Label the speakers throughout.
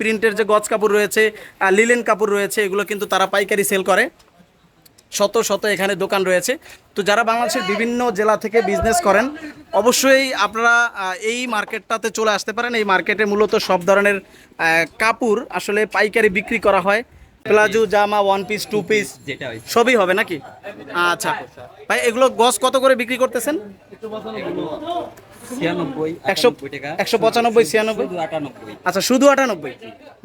Speaker 1: প্রিন্টের যে গজ কাপড় রয়েছে লিলেন কাপড় রয়েছে, এগুলো কিন্তু তারা পাইকারি সেল করে। শত শত এখানে দোকান রয়েছে। তো যারা বাংলাদেশের বিভিন্ন জেলা থেকে বিজনেস করেন, অবশ্যই আপনারা এই মার্কেটটাতে চলে আসতে পারেন। এই মার্কেটে মূলত সব ধরনের কাপড় আসলে পাইকারি বিক্রি করা হয়। প্লাজো, জামা ওয়ান পিস টু পিস সবই হবে নাকি? আচ্ছা। ভাই, এগুলো গজ কত করে বিক্রি করতেছেন? একশো পঁচানব্বই ছিয়ানব্বই? আচ্ছা শুধু আটানব্বই?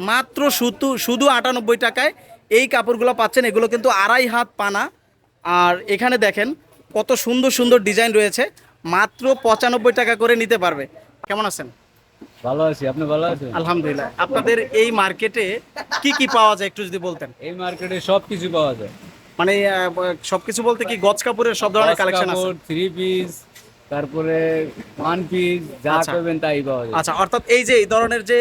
Speaker 1: মাত্র শুধু শুধু আটানব্বই টাকায় এই কাপড়গুলো পাচ্ছেন। এগুলো কিন্তু আড়াই হাত পানা। আর এখানে দেখেন কত সুন্দর সুন্দর ডিজাইন রয়েছে। মাত্র পঁচানব্বই টাকা করে নিতে পারবে। কেমন আছেন?
Speaker 2: ভালো আছি। আপনি ভালো আছেন?
Speaker 1: আলহামদুলিল্লাহ। আপনাদের এই মার্কেটে কি কি পাওয়া যায় একটু যদি বলতেন?
Speaker 2: এই মার্কেটে সব কিছু পাওয়া যায়।
Speaker 1: মানে সবকিছু বলতে কি গজ কাপড়ের সব ধরনের কালেকশন আছে?
Speaker 2: থ্রি পিস তারপরে ওয়ান পিস যা
Speaker 1: আচ্ছা।
Speaker 2: করবেন তাই পাওয়া যায়।
Speaker 1: আচ্ছা অর্থাৎ এই যে এই ধরনের যে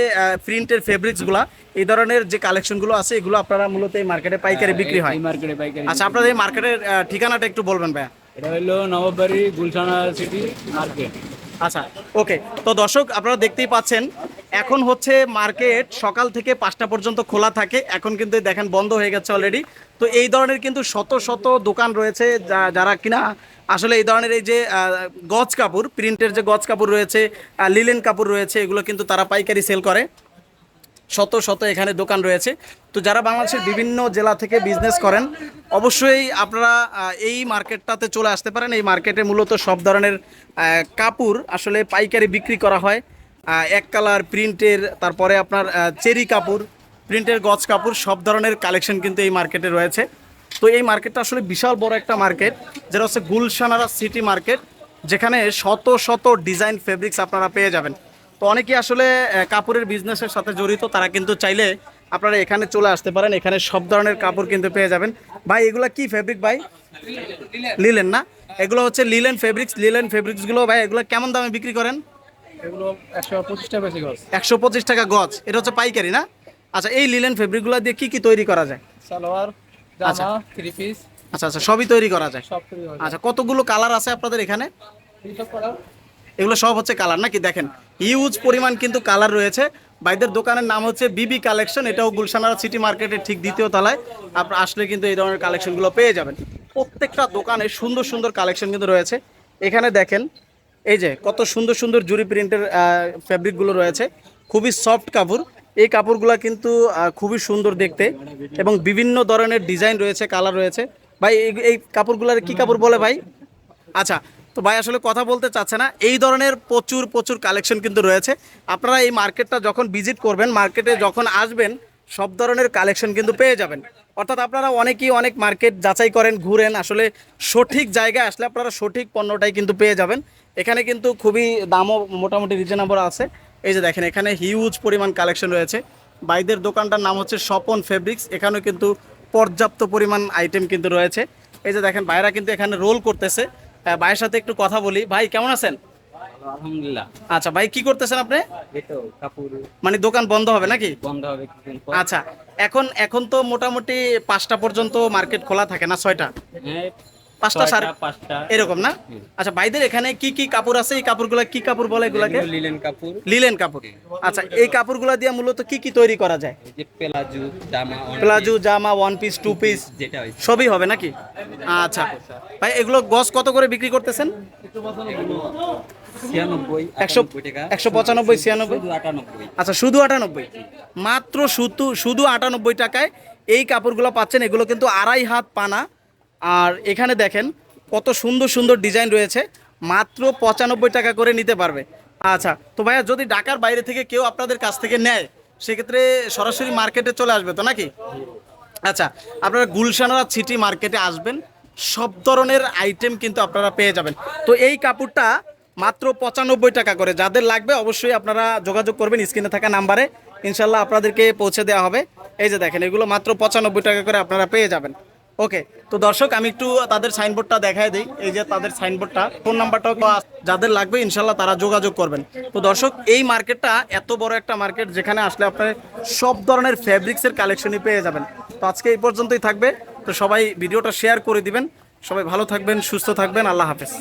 Speaker 1: প্রিন্টের ফেব্রিক্সগুলা এই ধরনের যে কালেকশনগুলো আছে এগুলো আপনারা মূলত এই মার্কেটে পাইকারি বিক্রি হয়?
Speaker 2: মার্কেটে পাইকারি
Speaker 1: আচ্ছা আপনাদের এই মার্কেটের ঠিকানাটা একটু বলবেন ভাইয়া।
Speaker 2: এটা হলো নবাববাড়ি গুলশানা সিটি মার্কেট
Speaker 1: আচ্ছা ওকে তো দর্শক আপনারা দেখতেই পাচ্ছেন এখন হচ্ছে মার্কেট সকাল থেকে পাঁচটা পর্যন্ত খোলা থাকে। এখন কিন্তু দেখেন বন্ধ হয়ে গেছে অলরেডি তো এই ধরনের কিন্তু শত শত দোকান রয়েছে যারা কিনা আসলে এই ধরনের এই যে গজ কাপড়, প্রিন্টের যে গজ কাপড় রয়েছে লিলেন কাপড় রয়েছে, এগুলো কিন্তু তারা পাইকারি সেল করে। শত শত এখানে দোকান রয়েছে। তো যারা বাংলাদেশের বিভিন্ন জেলা থেকে বিজনেস করেন, অবশ্যই আপনারা এই মার্কেটটাতে চলে আসতে পারেন। এই মার্কেটে মূলত সব ধরনের কাপড় আসলে পাইকারি বিক্রি করা হয়। এক কালার প্রিন্টের তারপরে আপনার চেরি কাপড় প্রিন্টের গজ কাপড় সব ধরনের কালেকশন কিন্তু এই মার্কেটে রয়েছে। তো এই মার্কেটটা আসলে বিশাল বড় একটা মার্কেট যেটা হচ্ছে গুলশানারা সিটি মার্কেট যেখানে শত শত ডিজাইন ফেব্রিক্স আপনারা পেয়ে যাবেন। তো অনেকেই আসলে কাপড়ের বিজনেসের সাথে জড়িত তারা কিন্তু চাইলে আপনারা এখানে চলে আসতে পারেন এখানে সব ধরনের কাপড় কিন্তু পেয়ে যাবেন। ভাই এগুলো কি ফেব্রিক ভাই? লিলেন। না? এগুলো হচ্ছে লিলেন ফেব্রিক্স লিলেন ফেব্রিক্সগুলো ভাই এগুলো কেমন দামে বিক্রি করেন?
Speaker 2: এগুলো একশো পঁচিশ টাকা গজ
Speaker 1: এটা হচ্ছে পাইকারি না? আচ্ছা এই লিলেন ফেব্রিকগুলো দিয়ে কি কি তৈরি করা যায়?
Speaker 2: সালোয়ার
Speaker 1: আচ্ছা।
Speaker 2: থ্রি পিস
Speaker 1: আচ্ছা আচ্ছা সবই তৈরি করা যায়? আচ্ছা কতগুলো কালার আছে আপনাদের এখানে? এগুলো সব হচ্ছে কালার নাকি? দেখেন হিউজ পরিমাণ কিন্তু কালার রয়েছে। বাইদের দোকানের নাম হচ্ছে বিবি কালেকশন। এটাও গুলশানার সিটি মার্কেটের ঠিক দ্বিতীয় তলায়। আপনার আসলে কিন্তু এই ধরনের কালেকশনগুলো পেয়ে যাবেন। প্রত্যেকটা দোকানে সুন্দর সুন্দর কালেকশন কিন্তু রয়েছে। এখানে দেখেন এই যে, কত সুন্দর সুন্দর জুরি প্রিন্টের ফ্যাব্রিকগুলো রয়েছে। খুবই সফট কাপড়। এই কাপড়গুলো কিন্তু খুবই সুন্দর দেখতে। এবং বিভিন্ন ধরনের ডিজাইন রয়েছে কালার রয়েছে। ভাই, এই- কাপড়গুলোর কি কাপড় বলে ভাই? আচ্ছা তো ভাই আসলে কথা বলতে চাচ্ছে না। এই ধরনের প্রচুর প্রচুর কালেকশন কিন্তু রয়েছে। আপনারা এই মার্কেটটা যখন ভিজিট করবেন মার্কেটে যখন আসবেন, সব ধরনের কালেকশন কিন্তু পেয়ে যাবেন। অর্থাৎ আপনারা অনেকেই অনেক মার্কেট যাচাই করেন, ঘুরেন। আসলে সঠিক জায়গায় আসলে আপনারা সঠিক পণ্যটাই কিন্তু পেয়ে যাবেন। এখানে কিন্তু খুবই দামও মোটামুটি রিজনেবল আছে। এই যে দেখেন এখানে হিউজ পরিমাণ কালেকশন রয়েছে। বাইদের দোকানটার নাম হচ্ছে স্বপন ফেব্রিক্স এখানেও কিন্তু পর্যাপ্ত পরিমাণ আইটেম কিন্তু রয়েছে। এই যে দেখেন ভাইরা কিন্তু এখানে রোল করতেছে। ভাইয়ের সাথে একটু কথা বলি। ভাই কেমন আছেন?
Speaker 2: আলহামদুলিল্লাহ।
Speaker 1: আচ্ছা ভাই কি করতেছেন আপনি? মানে দোকান বন্ধ হবে নাকি?
Speaker 2: বন্ধ হবে
Speaker 1: আচ্ছা এখন এখন তো মোটামুটি পাঁচটা পর্যন্ত মার্কেট খোলা থাকে না ছয়টা?
Speaker 2: হ্যাঁ
Speaker 1: পাঁচটা
Speaker 2: পাঁচটা।
Speaker 1: এরকম না? আচ্ছা ভাইদের এখানে কি কি কাপড় আছে? এই কাপড়গুলো কি কাপড় বলে এগুলাকে?
Speaker 2: লিলেন কাপড়।
Speaker 1: লিলেন কাপড়। আচ্ছা এই কাপড়গুলো দিয়ে মূলত কি কি তৈরি করা যায়?
Speaker 2: এই যে প্লাজো জামা
Speaker 1: প্লাজো জামা ওয়ান পিস টু পিস
Speaker 2: যেটা
Speaker 1: সবই হবে নাকি? আচ্ছা। ভাই এগুলো গজ কত করে বিক্রি করতেছেন? একশো পঁচানব্বই ছিয়ানব্বই? আচ্ছা শুধু আটানব্বই? মাত্র শুধু শুধু আটানব্বই টাকায় এই কাপড়গুলো পাচ্ছেন। এগুলো কিন্তু আড়াই হাত পানা। আর এখানে দেখেন কত সুন্দর সুন্দর ডিজাইন রয়েছে। মাত্র পঁচানব্বই টাকা করে নিতে পারবে। আচ্ছা তো ভাইয়া যদি ঢাকার বাইরে থেকে কেউ আপনাদের কাছ থেকে নেয়, সেক্ষেত্রে সরাসরি মার্কেটে চলে আসবে তো নাকি? আচ্ছা আপনারা গুলশানারা সিটি মার্কেটে আসবেন। সব ধরনের আইটেম কিন্তু আপনারা পেয়ে যাবেন। তো এই কাপড়টা মাত্র পঁচানব্বই টাকা করে। যাদের লাগবে অবশ্যই আপনারা যোগাযোগ করবেন স্ক্রিনে থাকা নাম্বারে। ইনশাল্লাহ আপনাদেরকে পৌঁছে দেওয়া হবে। এই যে দেখেন, এগুলো মাত্র পঁচানব্বই টাকা করে আপনারা পেয়ে যাবেন। ওকে, তো দর্শক, আমি একটু তাদের সাইনবোর্ডটা দেখায় দিই। এই যে তাদের সাইনবোর্ডটা ফোন নাম্বারটাও যাদের লাগবে ইনশাল্লাহ তারা যোগাযোগ করবেন। তো দর্শক, এই মার্কেটটা এত বড় একটা মার্কেট যেখানে আসলে আপনার সব ধরনের ফ্যাব্রিক্সের কালেকশনই পেয়ে যাবেন। তো আজকে এই পর্যন্তই থাকবে। তো সবাই ভিডিওটা শেয়ার করে দিবেন। সবাই ভালো থাকবেন, সুস্থ থাকবেন। আল্লাহ হাফেজ।